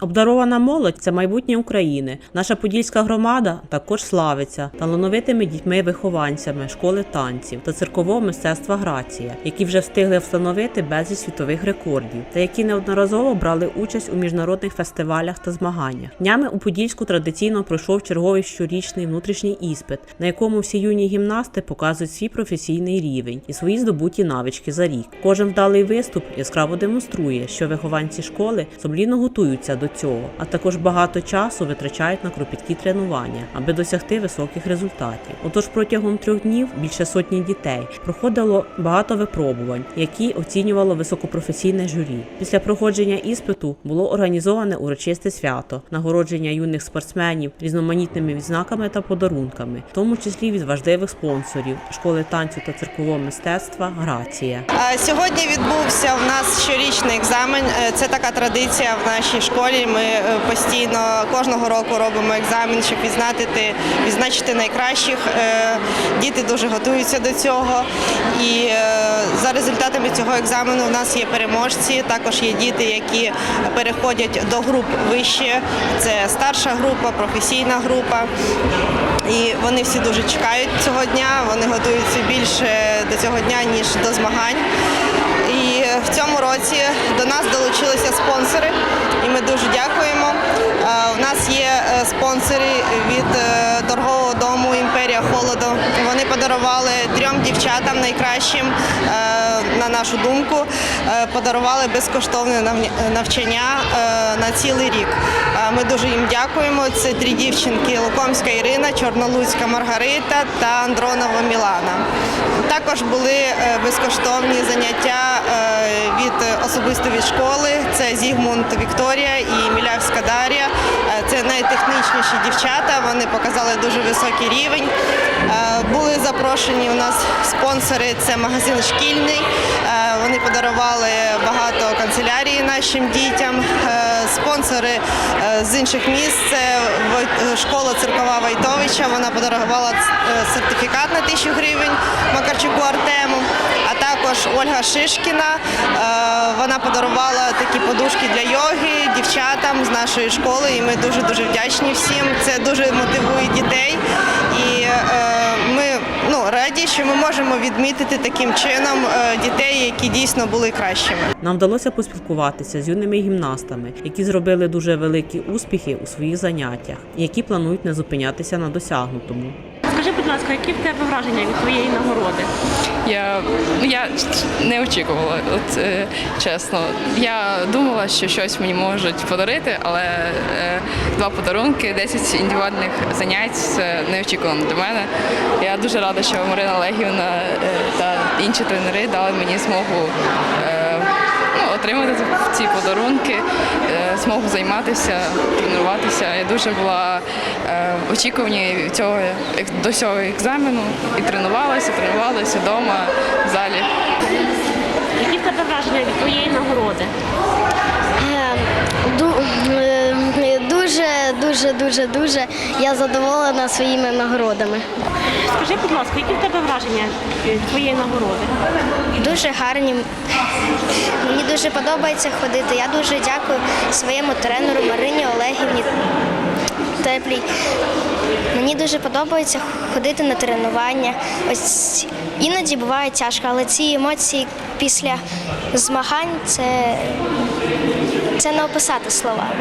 Обдарована молодь це майбутнє України. Наша подільська громада також славиться талановитими дітьми-вихованцями школи танців та циркового мистецтва Грація, які вже встигли встановити безліч світових рекордів та які неодноразово брали участь у міжнародних фестивалях та змаганнях. Днями у Подільську традиційно пройшов черговий щорічний внутрішній іспит, на якому всі юні гімнасти показують свій професійний рівень і свої здобуті навички за рік. Кожен вдалий виступ яскраво демонструє, що вихованці школи сумлінно готуються до цього, а також багато часу витрачають на кропіткі тренування, аби досягти високих результатів. Отож, протягом трьох днів більше сотні дітей проходило багато випробувань, які оцінювало високопрофесійне журі. Після проходження іспиту було організоване урочисте свято, нагородження юних спортсменів різноманітними відзнаками та подарунками, в тому числі від важливих спонсорів школи танцю та циркового мистецтва Грація. Сьогодні відбувся у нас щорічний екзамен. Е, Це така традиція в нашій школі. Ми е, постійно кожного року робимо екзамен, щоб відзначити, відзначити найкращих. Е, Діти дуже готуються до цього. І е, за результатами цього екзамену у нас є переможці. Також є діти, які переходять до груп вище. Це старша група, професійна група. І вони всі дуже чекають цього дня. Вони готуються більше до цього дня ніж до змагань. І в цьому році до нас долучилися спонсори, і ми дуже дякуємо. Е, У нас є е, спонсори від е, торгового дому Імперія Холоду. Вони подарували трьом дівчатам найкращим, на нашу думку, е, подарували безкоштовне навчання е, на цілий рік. Е, Ми дуже їм дякуємо. Це три дівчинки: Лукомська Ірина, Чорнолуцька Маргарита та Андронова Мілана. Також були безкоштовні заняття від особисто від школи. Це Зігмунд Вікторія і Мілявська Дар'я. Е, Це найтехнічніші дівчата. Вони показали дуже високий рівень. Е, Були запрошені у нас спонсори. Це магазин шкільний. Вони подарували багато канцелярії нашим дітям. Е, Спонсори е, з інших міст школа циркова Вайтовича. Вона подарувала е, сертифікат на тисячу гривень Макарчуку Артему. А також Ольга Шишкіна. Вона подарувала такі подушки для йоги дівчатам з нашої школи. І ми дуже дуже вдячні всім. Це дуже мотивує дітей. І е, ми ну, раді, що ми можемо відмітити таким чином е, дітей, які дійсно були кращими. Нам вдалося поспілкуватися з юними гімнастами, які зробили дуже великі успіхи у своїх заняттях, які планують не зупинятися на досягнутому. Скажи, будь ласка, які в тебе враження від твоєї нагороди? Я, я не очікувала, от е, чесно. Я думала, що щось мені можуть подарити, але е, два подарунки, 10 індивідуальних занять це неочікувано для мене. Я дуже рада, що Марина Олегівна е, та інші тренери дали мені змогу. Е, ну, Отримати ці подарунки, е, змогу займатися, тренуватися. Я дуже була е, в очікуванні цього до цього екзамену і тренувалася, тренувалася вдома, в залі. Які в тебе враження від твоєї нагороди? Ду- е, Дуже, дуже, дуже, дуже я задоволена своїми нагородами. Скажи, будь ласка, які в тебе враження твоєї нагороди? Дуже гарні. Мені дуже подобається ходити. Я дуже дякую своєму тренеру Марині Олегівні Теплій. Мені дуже подобається ходити на тренування. Ось іноді буває тяжко, але ці емоції після змагань це, це не описати словами.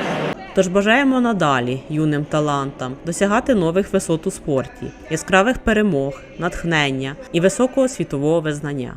Тож бажаємо надалі юним талантам досягати нових висот у спорті, яскравих перемог, натхнення і високого світового визнання.